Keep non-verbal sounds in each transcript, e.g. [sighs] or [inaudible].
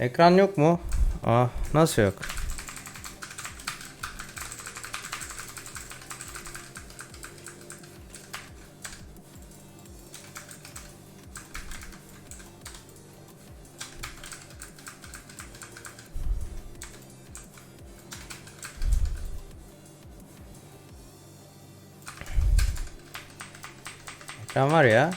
Ekran yok mu? Aa nasıl yok? Ekran var ya.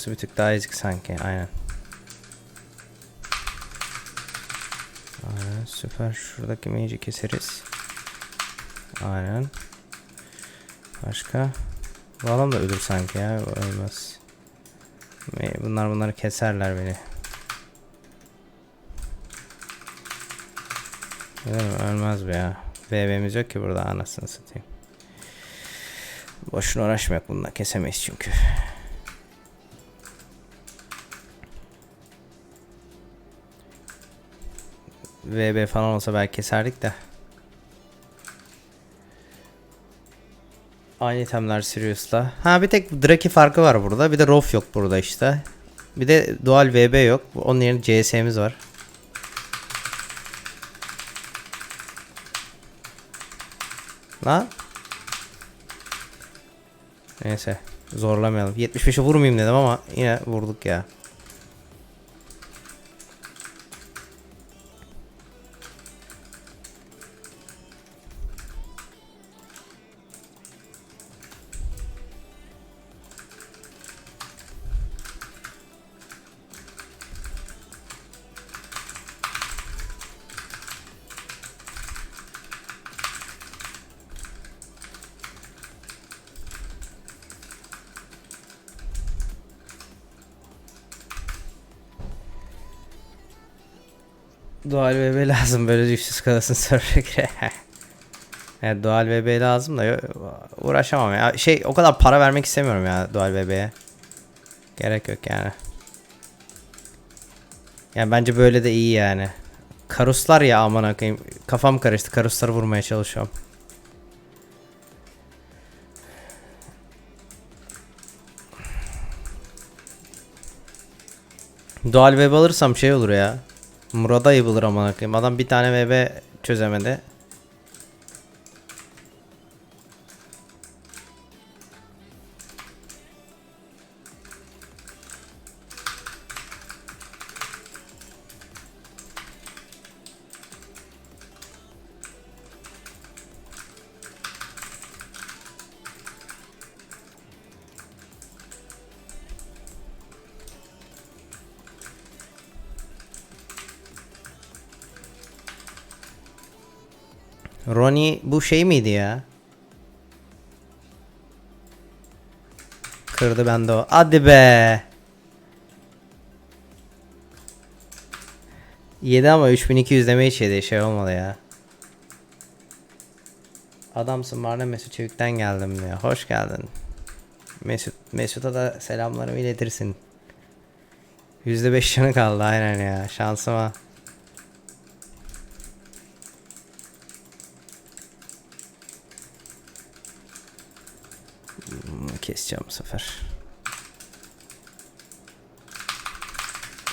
Şurası bir tık daha ezik sanki. Aynen. Aynen süper. Şuradaki mage'i keseriz. Aynen. Başka? Bu adam da ölür sanki ya. Ölmez. Me- Bunlar bunları keserler beni. Ölmez be ya. BB'miz yok ki burada anasını satayım. Boşuna uğraşmayak bununla kesemeyiz çünkü. VB falan olsa belki keserdik de. Aynı itemler Sirius'la. Ha bir tek Draki farkı var burada. Bir de Rof yok burada işte. Bir de Dual VB yok. Onun yerine CS'miz var. Lan. Neyse. Zorlamayalım. 75'e vurmayayım dedim ama yine vurduk ya. Dual VB lazım böyle düşsüz kalasın [laughs] server'e Evet Dual VB lazım da uğraşamam ya. Şey o kadar para vermek istemiyorum ya Dual VB'ye. Gerek yok yani. Yani bence böyle de iyi yani. Karuslar ya aman akıyım. Kafam karıştı. Karusları vurmaya çalışıyorum. Dual web alırsam şey olur ya. Murat'a yapılır aman akıyım. Adam bir tane VB çözemedi. Ronnie bu şey miydi ya? Kırdı bende o. Hadi be. 7 ama 3200 deme hiç yedi şey olmadı ya. Adamsın Marne Mesut Çevik'ten geldim diyor. Hoş geldin. Mesut Mesut'a da selamlarımı iletirsin. %5 canı kaldı aynen ya. Şansıma. Keseceğim bu sefer.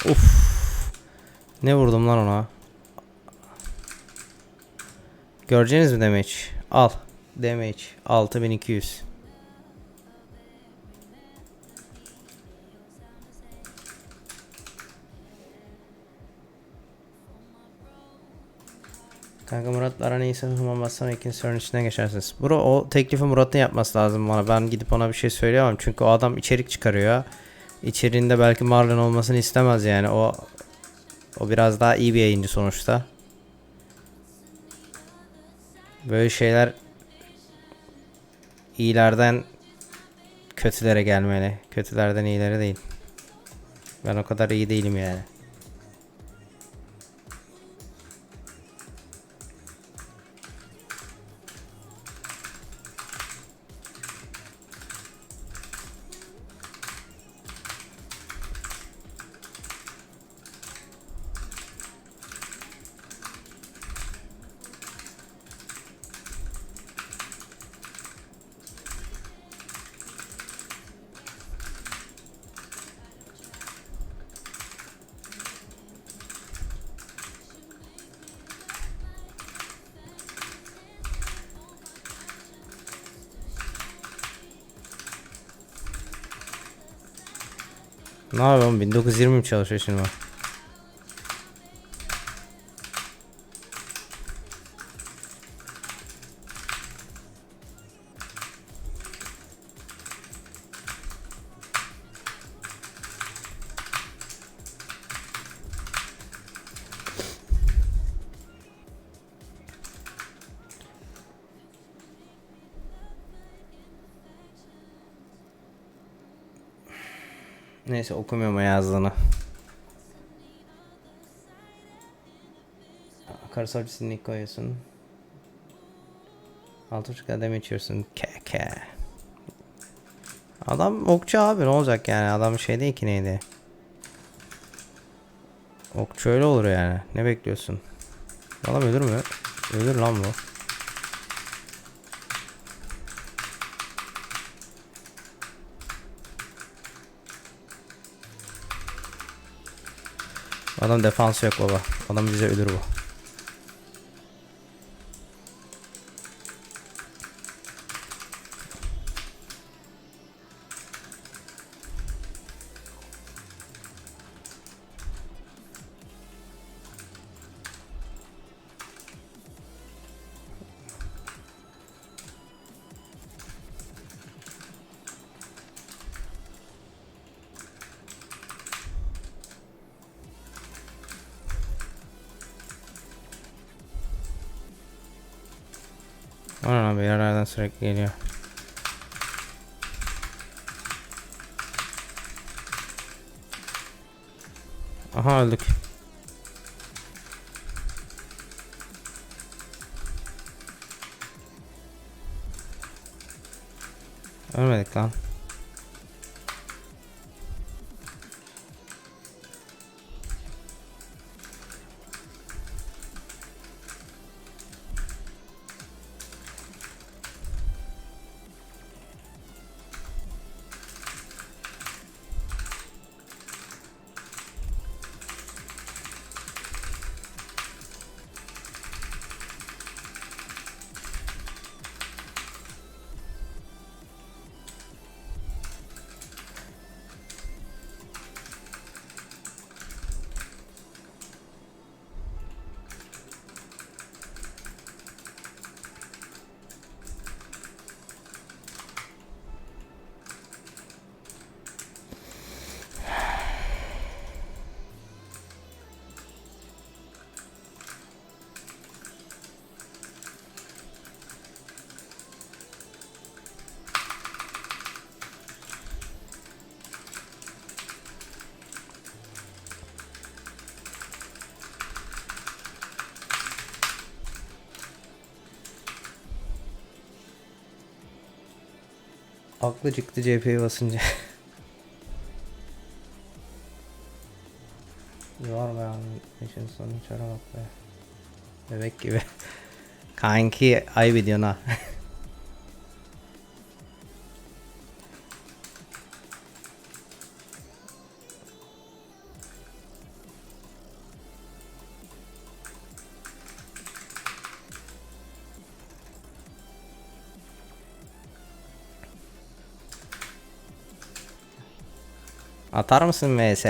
Uf. Ne vurdum lan ona? Göreceğiniz mi damage? Al. Damage 6200. Kanka Murat'la aran iyiyse hıma bassam ikinci sorunun içinden geçersiniz. Bro o teklifi Murat'ın yapması lazım bana. Ben gidip ona bir şey söyleyemem. Çünkü o adam içerik çıkarıyor. İçeriğinde belki Marlon olmasını istemez yani. O o biraz daha iyi bir yayıncı sonuçta. Böyle şeyler iyilerden kötülere gelmeli. Kötülerden iyilere değil. Ben o kadar iyi değilim yani. Ne yapıyorum 1920 mi çalışıyor şimdi bu? Neyse okumuyorum yazdığını. Karasal cisimlik koyuyorsun. Altı buçuk kademe içiyorsun. Keke. Adam okçu abi ne olacak yani adam şey değil ki neydi. Okçu öyle olur yani. Ne bekliyorsun? Adam ölür mü? Ölür lan bu. Adam defansı yok baba. Adam bize ölür bu. Aynen abi yerlerden sürekli geliyor. Aha öldük. Aklı çıktı CHP'ye basınca. [laughs] Var be abi. İşin sonu çara bak be. Bebek gibi. [laughs] Kanki ayıp ediyorsun. [laughs] Atar mısın vs?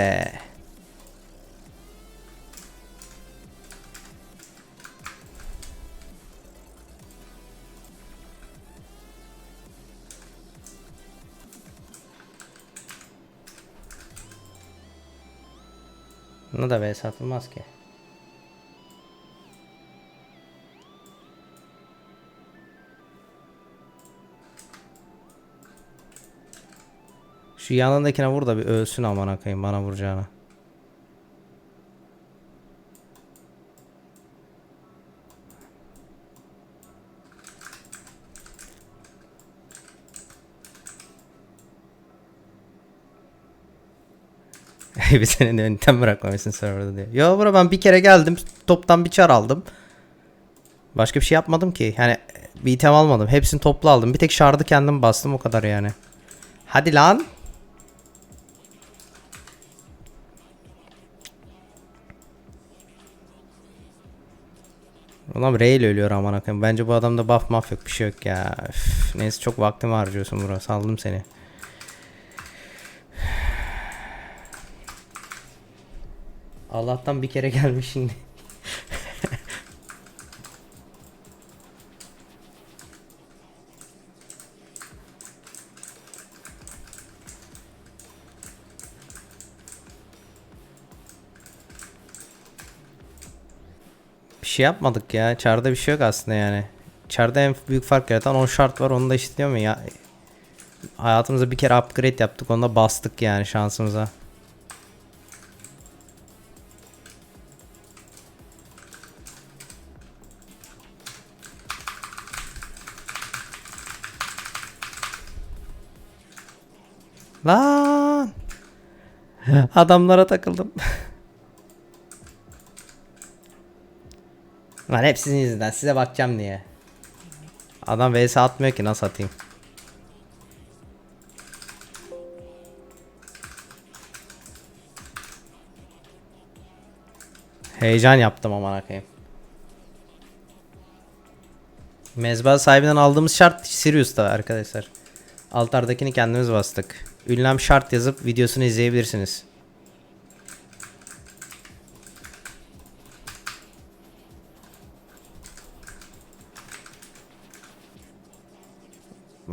Buna da vs atılmaz ki. Şu yanındakine vur da bir ölsün aman akayım bana vuracağına. [laughs] bir senin yöntem bırakmamışsın serverda diyor. Yo bura ben bir kere geldim toptan bir çar aldım. Başka bir şey yapmadım ki. Yani bir item almadım. Hepsini toplu aldım. Bir tek şardı kendim bastım o kadar yani. Hadi lan. Adam Ray ölüyor aman akım. Bence bu adamda buff maf yok bir şey yok ya. Üf, neyse çok vaktimi harcıyorsun burası. Saldım seni. [sighs] Allah'tan bir kere gelmiş şimdi. Şey yapmadık ya. Çarda bir şey yok aslında yani. Çarda en büyük fark yaratan 10 şart var. Onu da işitiyor mu ya? Hayatımızda bir kere upgrade yaptık. Onda bastık yani şansımıza. Lan! [laughs] Adamlara takıldım. [laughs] Lan hep sizin yüzünden. Size bakacağım diye. Adam vs atmıyor ki nasıl atayım? Heyecan yaptım aman akıyım. Mezba sahibinden aldığımız şart Sirius'ta arkadaşlar. Altardakini kendimiz bastık. Ünlem şart yazıp videosunu izleyebilirsiniz.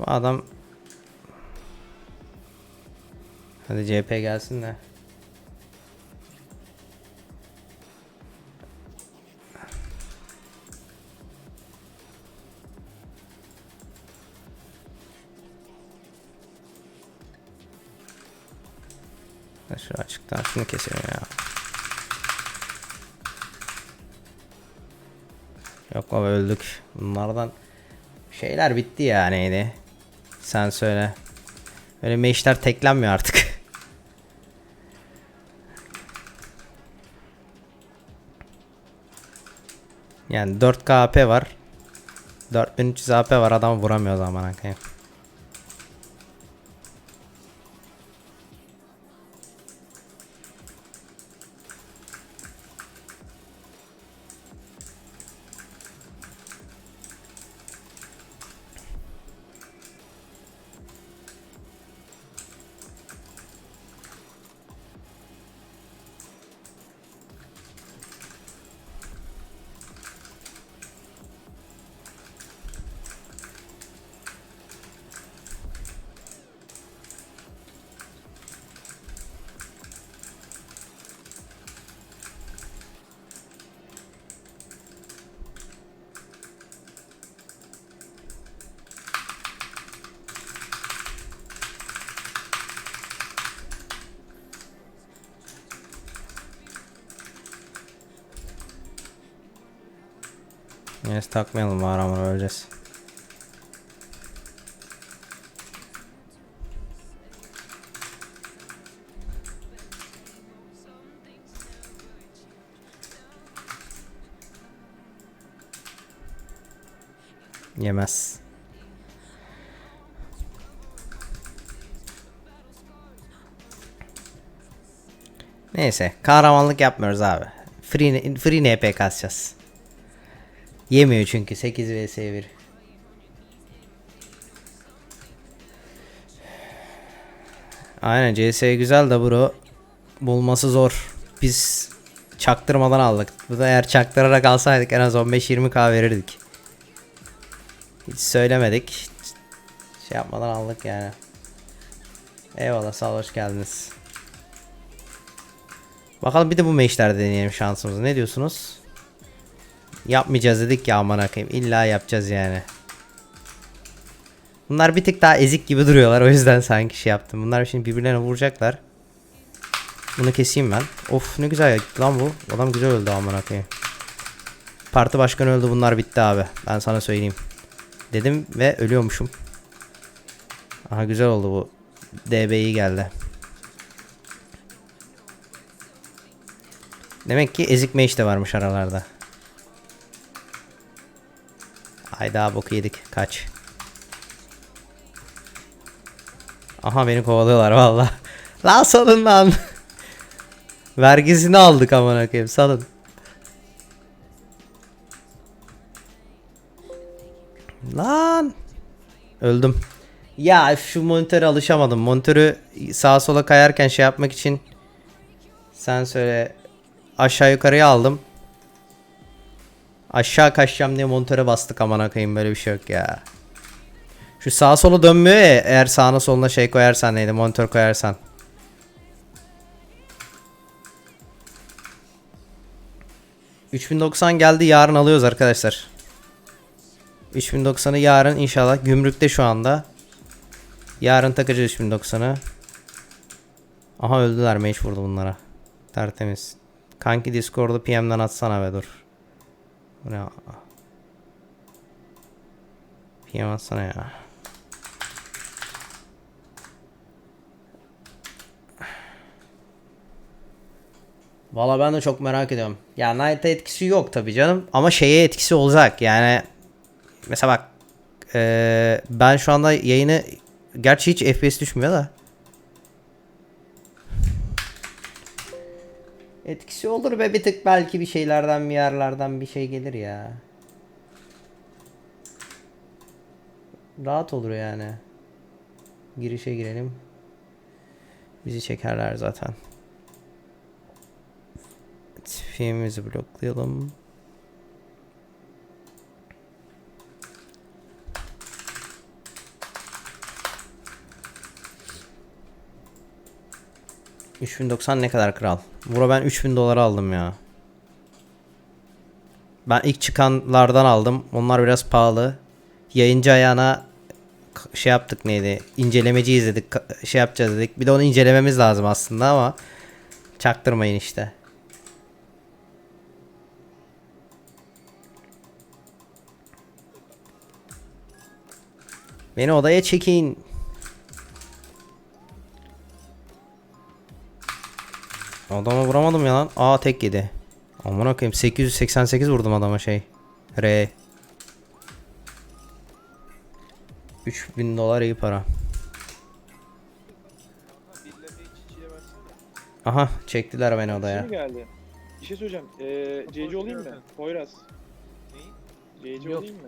Adam Hadi CP gelsin de. Şu açıktan şunu keselim ya. Yok baba öldük. Bunlardan şeyler bitti ya neydi? Sen söyle. Öyle meşler teklenmiyor artık. [laughs] Yani 4 AP var. 4300 AP var adam vuramıyor zaman akayım. Neyse takmayalım var ama öleceğiz. Yemez. Neyse kahramanlık yapmıyoruz abi. Free, free NP kasacağız. Yemiyor çünkü 8 vs 1. Aynen CS güzel de bro bulması zor. Biz çaktırmadan aldık. Bu da eğer çaktırarak alsaydık en az 15-20k verirdik. Hiç söylemedik. Şey yapmadan aldık yani. Eyvallah sağ ol hoş geldiniz. Bakalım bir de bu meşlerde deneyelim şansımızı. Ne diyorsunuz? Yapmayacağız dedik ya aman akıyım. İlla yapacağız yani. Bunlar bir tık daha ezik gibi duruyorlar. O yüzden sanki şey yaptım. Bunlar şimdi birbirlerine vuracaklar. Bunu keseyim ben. Of ne güzel gitti lan bu. Adam güzel öldü aman akıyım. Parti başkanı öldü bunlar bitti abi. Ben sana söyleyeyim. Dedim ve ölüyormuşum. Aha güzel oldu bu. DB'yi geldi. Demek ki ezik mage de varmış aralarda. Hayda boku yedik. Kaç. Aha beni kovalıyorlar valla. [laughs] Lan salın lan. [laughs] Vergisini aldık aman koyayım salın. Lan. Öldüm. Ya şu monitöre alışamadım. Monitörü sağa sola kayarken şey yapmak için sen söyle aşağı yukarıya aldım. Aşağı kaçacağım diye monitöre bastık amına koyayım böyle bir şey yok ya. Şu sağa sola dönmüyor ya eğer sağına soluna şey koyarsan neydi monitör koyarsan. ...3090 geldi yarın alıyoruz arkadaşlar. 3090'ı yarın inşallah gümrükte şu anda. Yarın takacağız 3090'ı. Aha öldüler mage vurdu bunlara. Tertemiz. Kanki Discord'u PM'den atsana be dur. Bu ne? PM ya. Valla ben de çok merak ediyorum. Ya Knight'a etkisi yok tabi canım. Ama şeye etkisi olacak. Yani mesela bak eee, ben şu anda yayını gerçi hiç FPS düşmüyor da. Etkisi olur be bir tık belki bir şeylerden bir yerlerden bir şey gelir ya. Rahat olur yani. Girişe girelim. Bizi çekerler zaten. Filmimizi bloklayalım. ...3090 ne kadar kral? Bura ben 3000 dolara aldım ya. Ben ilk çıkanlardan aldım. Onlar biraz pahalı. Yayıncı ayağına şey yaptık neydi? İncelemeci izledik. Şey yapacağız dedik. Bir de onu incelememiz lazım aslında ama çaktırmayın işte. Beni odaya çekin. Adama vuramadım ya lan. Aa tek yedi. Amına koyayım 888 vurdum adama şey. R. 3000 dolar iyi para. Aha çektiler beni odaya. Kim geldi? Bir şey söyleyeceğim. Ee, CC olayım mı? Poyraz. Neyi? CC olayım mı?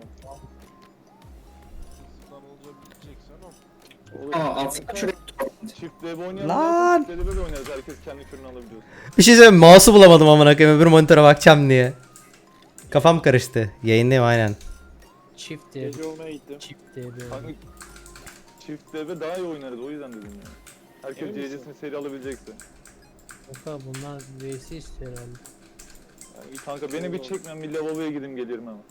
Aa atsana şuraya. Çift web oynayalım. Lan! Çift web de oynarız. Herkes kendi kürünü alabiliyor. Bir şey söyleyeyim mouse'u bulamadım amına koyayım öbür monitöre bakacağım diye. Kafam karıştı. Yayındayım aynen. Çift diye CC olmaya gittim. çift oyun. Kanka çift web daha iyi oynarız. O yüzden dedim ya. Herkes Emin? CC'sini seri alabilecekse. Kanka bunlar VS istiyor herhalde. Yani kanka beni bir çekmeyen bir lavaboya gideyim gelirim hemen.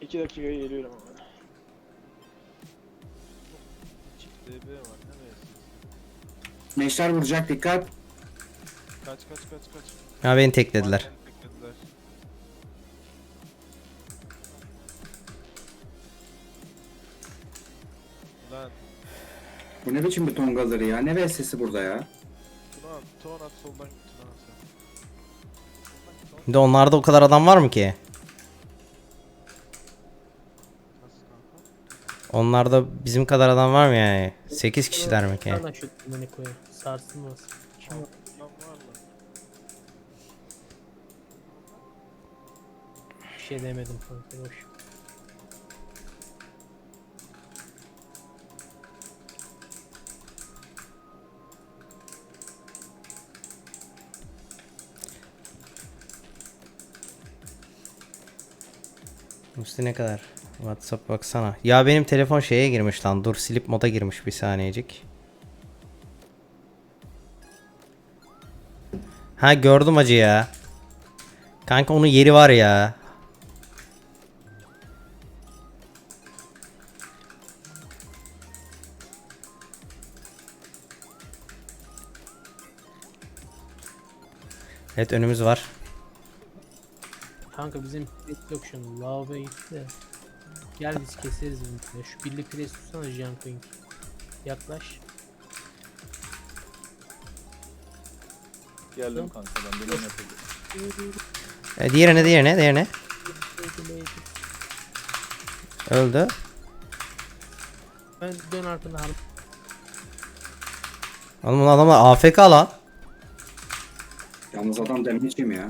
İki dakikaya geliyorum ama. DB var. Ne versin? Meşler vuracak dikkat. Kaç kaç kaç kaç. Ha beni teklediler. Aynen. Lan Bu ne biçim bir tongaları ya? Ne VS'si burada ya? Tuna at, Tuna at soldan git Tuna at sen. Bir de onlarda o kadar adam var mı ki? Nasıl kanka? Onlarda bizim kadar adam var mı yani? 8 kişiler mi ki? Sana şu. Sarsılmaz. Bir şey demedim kanka. Boş. Musti ne kadar? WhatsApp baksana. Ya benim telefon şeye girmiş lan. Dur silip moda girmiş bir saniyecik. Ha gördüm acı ya. Kanka onun yeri var ya. Evet önümüz var. Kanka bizim yok şu an. Gel biz keseriz bunu. Şu birli pres tutsana Junkling. Yaklaş. Geldim kanka ben benim yapayım. E, diğerine diğerine diğerine. Öldü. Ben dön arkana har- Oğlum bu adamlar AFK lan. Yalnız adam demeyeceğim ya.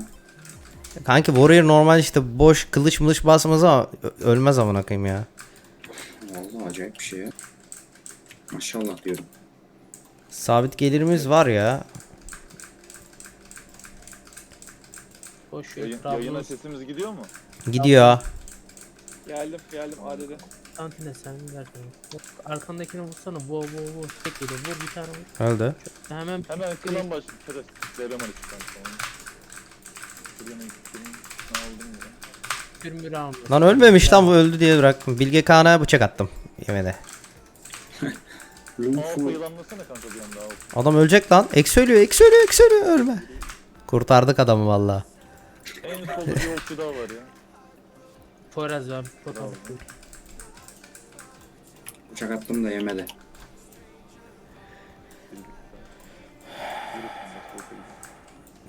Kanki Warrior normal işte boş kılıç mılıç basmaz ama ölmez amına koyayım ya. Vallahi acayip bir şey ya. Maşallah diyorum. Sabit gelirimiz var ya. Koş Yayın, Trabzon yayına sesimiz gidiyor mu? Gidiyor. Geldim geldim AD'de. Konstantine sen. Yok, Arkandakini vursana. Bo bo bo. Tek geliyor. Vur bir tane vur. Öldü. Hemen Hemen klan baş... Şeref. Devre manisi kanka. Şuraya ne gittim? Ne aldım ya? sürmür almış. Lan ölmemiş lan bu öldü diye bıraktım. Bilge Kağan'a bıçak attım. Yemedi. Aa Lufu [laughs] bayılanmasana kanka bir anda. al. Adam ölecek lan. Eksi ölüyor, eksi ölüyor, eksi ölüyor. Ölme. Kurtardık adamı valla. En solda bir okçu daha var ya. Poyraz. Bravo. uçak attım da yemedi.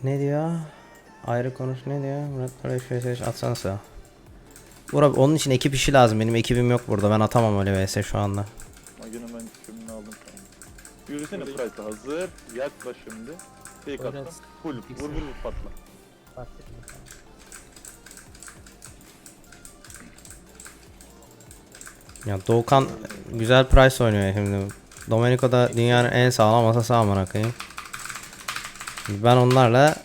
Ne diyor? Ayrı konuş ne diyor? Murat Bey VS atsanıza. Burak onun için ekip işi lazım. Benim ekibim yok burada. Ben atamam öyle VS şu anda. Mage'nin ben tümünü aldım. Yürüsene Price'da hazır. Yaklaş şimdi. Fake attım. Full. Vur vur vur patla. Ya Doğukan güzel price oynuyor şimdi. Domenico da dünyanın en sağlam asası amına koyayım. Ben onlarla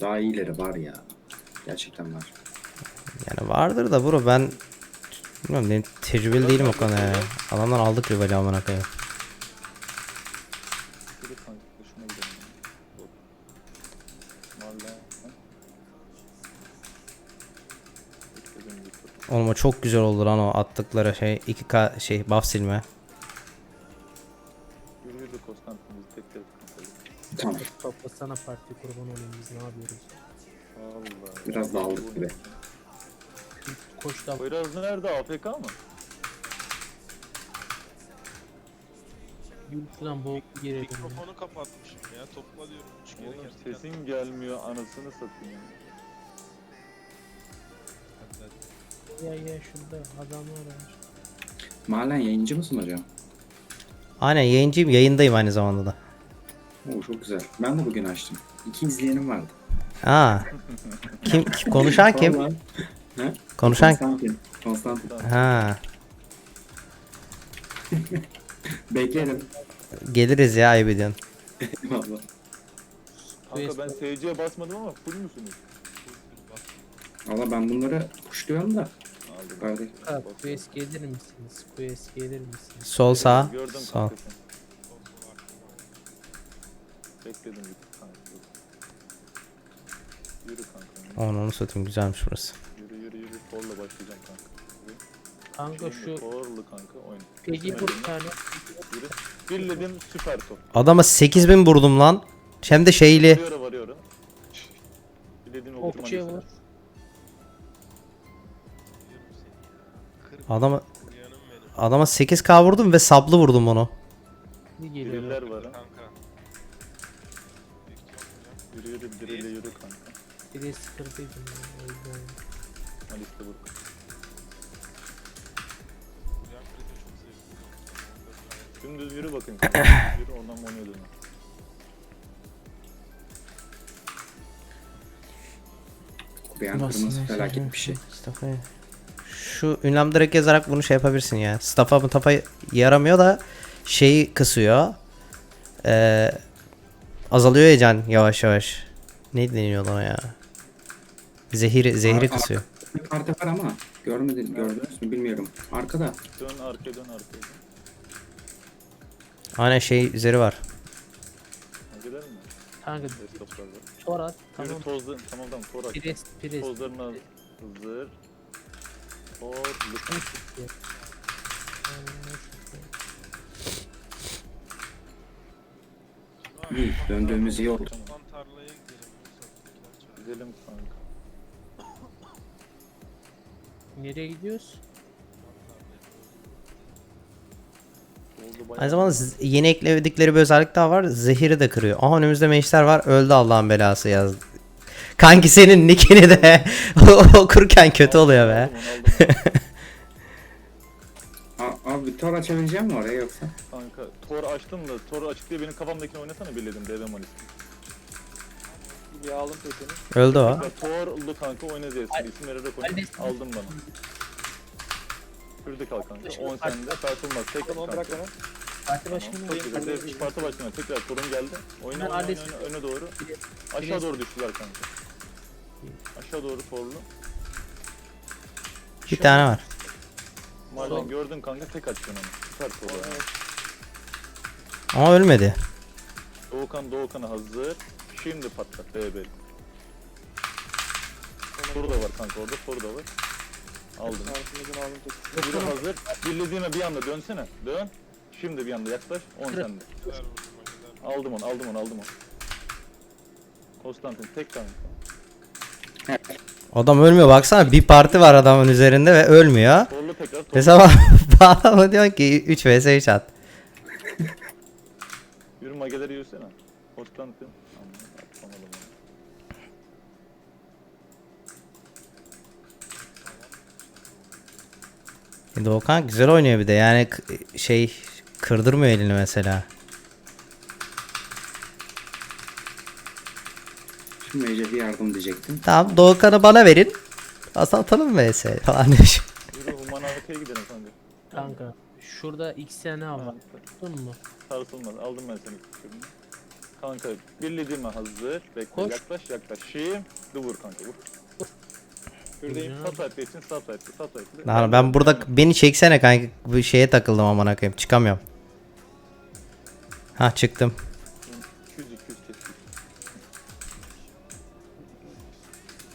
Daha iyileri var ya. Gerçekten var. yani vardır da bro ben bilmiyorum benim tecrübeli değilim o konuda ya. Adamdan aldık rivali amına koyayım. Oğlum o çok güzel oldu lan o attıkları şey 2K şey buff silme. Toplasana parti kurban olayım biz ne yapıyoruz? Vallahi. Biraz dağıldık gibi. Koş da Poyraz nerede? AFK mı? yurttan boğuk girelim. Mikrofonu kapatmışım ya. Topla diyorum. Üç kere Oğlum gerçekten. sesin gelmiyor anasını satayım. Hadi, hadi. Ya ya şurada adamlar var. Mahallen yayıncı mısın hocam? Aynen yayıncıyım yayındayım aynı zamanda da. Oo çok güzel. Ben de bugün açtım. İki izleyenim vardı. Aa. Kim, kim konuşan kim? Vallahi. He? Konuşan Konstantin. Konstantin. ha. [laughs] Beklerim. Geliriz ya ayıp ediyorsun. Eyvallah. Kanka ben SC'ye basmadım ama full müsünüz? Valla ben bunları kuşluyorum da. Aldım. Kardeş. Ha, Quest gelir misiniz? Quest gelir misiniz? Sol sağ. Gördüm Sağ. kanka seni. Bekledim bir tık kanka. Yürü kanka. Onu onu satayım güzelmiş burası. Yürü yürü yürü. Forla başlayacağım kanka. Yürü. Kanka şu Forlu kanka oyun. peki bu bir tane Yürü. Birledim süper top. Adama 8000 vurdum lan. Hem de şeyli. Varıyor varıyor. Birledim okçuya vur. Adama adama 8k vurdum ve sablı vurdum onu. Biriller var ha. Yürü biriyle yürü kanka. Bir de sıkıntıydım ya. o yüzden. Vur. kredi çok sevdim. Dümdüz yürü bakayım [coughs] yürü ondan monoya dönün. Kubeyan kırması felaket bir şey. Staff'a- Şu ünlem direkt yazarak bunu şey yapabilirsin ya. Staff'a mı tafa yaramıyor da şeyi kısıyor. Ee, azalıyor ya can yavaş yavaş. Ne deniyor ona ya? Zehiri, zehri Aa, aa. kısıyor. Bir parti var ama görmedin, gördünüz mü bilmiyorum. Arkada. Dön arkaya dön arkaya. Aynen şey üzeri var. Ha, Gider mi? Kanka Desktoplar var. Torat tamam. Yürü tozlu. Tamam tamam tor at. Pres pres. Tozlarını al. Hazır. Torlu. İyi, döndüğümüz iyi oldu. Lan tarlaya gidelim. Sattıklar çok. Gidelim kanka. Nereye gidiyoruz? Bayağı. Aynı zamanda yeni ekledikleri bir özellik daha var. Zehiri de kırıyor. Aha önümüzde meşler var. Öldü Allah'ın belası yazdı. Kanki senin nickini de [laughs] okurken kötü oluyor be. Aldım, onu aldım. A- abi tor açabileceğim mi oraya yoksa? Kanka tor açtım da tor açık diye benim kafamdakini oynasana birledim DB Malis. Bir aldım petini. Öldü o. Ya torlu kanka oyna diye isim vererek oyna. Aldım bana. Şurada kal kanka. 10 sende tartılmaz. Tek Tamam kanka. bırak bana. Parti başkanı Tamam, çok güzel. Dev Sparta başkanı tekrar sorun geldi. Oyna Ben oyna oyna, öne doğru. Aşağı doğru düştüler kanka. Aşağı doğru torlu. Bir tane var. Marlon Sol. gördün kanka tek atacaksın onu. Süper torlu. Ama ölmedi. Doğukan Doğukan'a hazır. Şimdi patlat BB. Soru da var kanka orada soru da var. Aldım. Altımızın aldım tek. Yürü hazır. Birlediğime bir anda dönsene. Dön. Şimdi bir anda yaklaş. 10 Kırık. sende. Aldım onu aldım onu aldım onu. Konstantin tek kanka. Adam ölmüyor baksana bir parti var adamın üzerinde ve ölmüyor. Torlu tekrar torlu. Mesela bağlama [laughs] diyor ki 3 vs 3 at. Yürü mageleri yürüsene. Konstantin. Aman, atamadım onu. Doğukan güzel oynuyor bir de yani şey kırdırmıyor elini mesela. Şimdi Ece bir yardım diyecektim. Tamam Doğukan'ı bana verin. Asıl atalım vs falan demiş. [laughs] Yürü Human arkaya gidelim kanka. Kanka şurada X tane var. Tuttun mu? Sarsılmaz. Aldım ben seni. küçüğünü. Kanka birlediğime hazır. Bekle Koş. yaklaş yaklaş. Şimdi vur kanka vur. Şuradayım. Sağ için sağ sayfa. Sağ sayfa. Lan ben burada beni çeksene kanka bu şeye takıldım amına koyayım çıkamıyorum. Ha çıktım. 200 200 kes.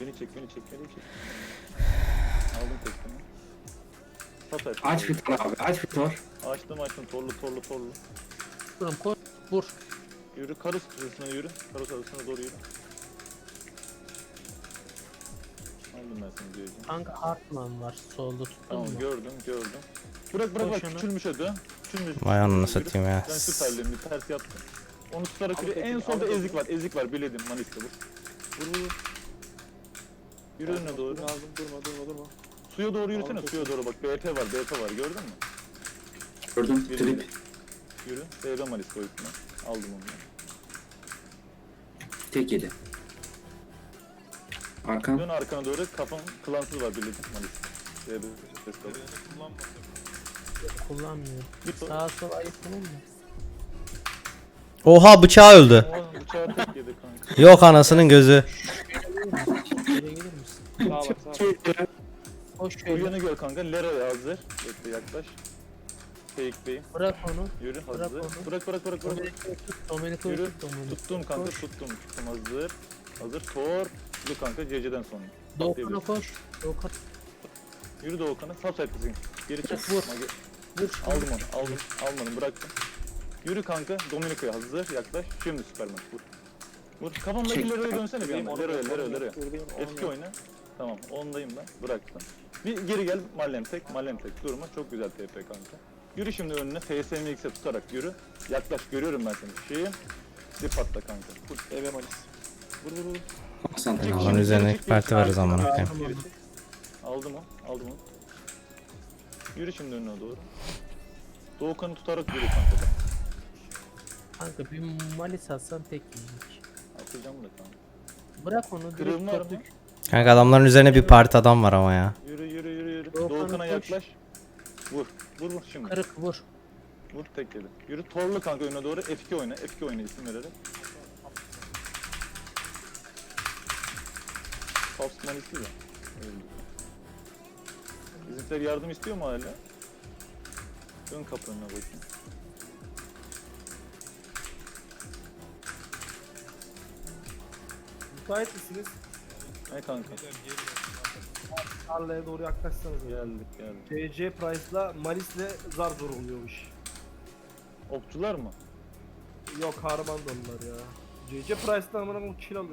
Beni çek beni çek beni çek. Aldım tekini. Sağ sayfa. Aç bir tor abi aç bir tor. Açtım açtım torlu torlu torlu. Vur. Yürü karus arasına yürü. Karus arasına doğru yürü. Seni diyeceğim. Kanka Hartman var. Solda tuttun Tamam mu? gördüm gördüm. Bırak bırak bak Koş yana. küçülmüşe dön. Küçülmüş. Vay ananı Yürü. satayım ya. Ben süperliğimi ters yaptım. Onu tutarak yürü. Al En solda ezik var. Ezik var. Biledim. Manis'te vur. Vur vur vur. Yürü önüne doğru. Aldım durma durma durma. Suya doğru yürüsene. Suya doğru bak. BT var. BT var. Gördün mü? Gördüm Yürü. trip. Yürü. BB Manis boyutuna. Aldım onu. Tek yedi. Arkan. Dön arkana doğru. Kafam klansız var. Birini kullanmasak. Kullanmıyor. Sağa sola ayıp tamam mı? Oha bıçağı öldü. Oğlum bıçağı tek yedi kanka. Yok anasının gözü. Şöyle gelir misin? Sağa bak sağa. Koş Bu gör kanka. Lera hazır. Bekle yaklaş. Fake beyim. Bırak onu. Yürü Bırak hazır. onu. Bırak bırak bırak bırak. Dominik'i Yürü. tut. Dominik'i. Tuttum kanka tuttum. Tuttum hazır. Hazır. Tor. Dur kanka CC'den sonra. Doğukan'a koş. Doğukan. Yürü Doğukan'a. Sap sayfasın. Geri çek. Vur. Vur. Aldım onu. Aldım. Almadım bıraktım. Yürü kanka. Dominiko'ya hazır. Yaklaş. Şimdi Superman. Vur. Vur. Kafamdaki. Lero'ya dönsene bir onu Lero'ya Lero'ya Lero'ya. buradayım, onu Eski yok. oyna. Tamam ondayım ben. Bıraktım. Bir geri gel. Mallem tek. Mallem tek. Durma. Çok güzel TP kanka. Yürü şimdi önüne. TSMX'e tutarak yürü. Yaklaş. Görüyorum ben seni. Şeyi. Dip atla kanka. Vur. BB Manis. Vur vur vur. Konstantin Allah'ın abi. üzerine parti koyayım. Geri çek. Aldım o. Aldım o. Yürü şimdi önüne doğru. Doğukan'ı tutarak yürü kanka. da. Kanka bir malis atsan tek yiyecek. Atacağım da kanka. Bırak onu. Direkt var mı? dök. Kanka adamların üzerine bir parti adam var ama ya. Yürü yürü yürü yürü. Doğukan'ı Doğukan'a koş. yaklaş. Vur. Vur vur şimdi. Kırık vur. Vur tek yedi. Yürü torlu kanka önüne doğru. F2 oyna. F2 oyna isim vererek. Topsman istiyor. Bizimkiler yardım istiyor mu hala? Dön kapı önüne bakayım. Müsait misiniz? Ne kanka? Tarlaya doğru yaklaşsanız. Geldik geldik. TC Price'la Malis'le zar zor oluyormuş. Opçular mı? Yok Harman da onlar ya. CC Price'la amına koyayım kill alıyor.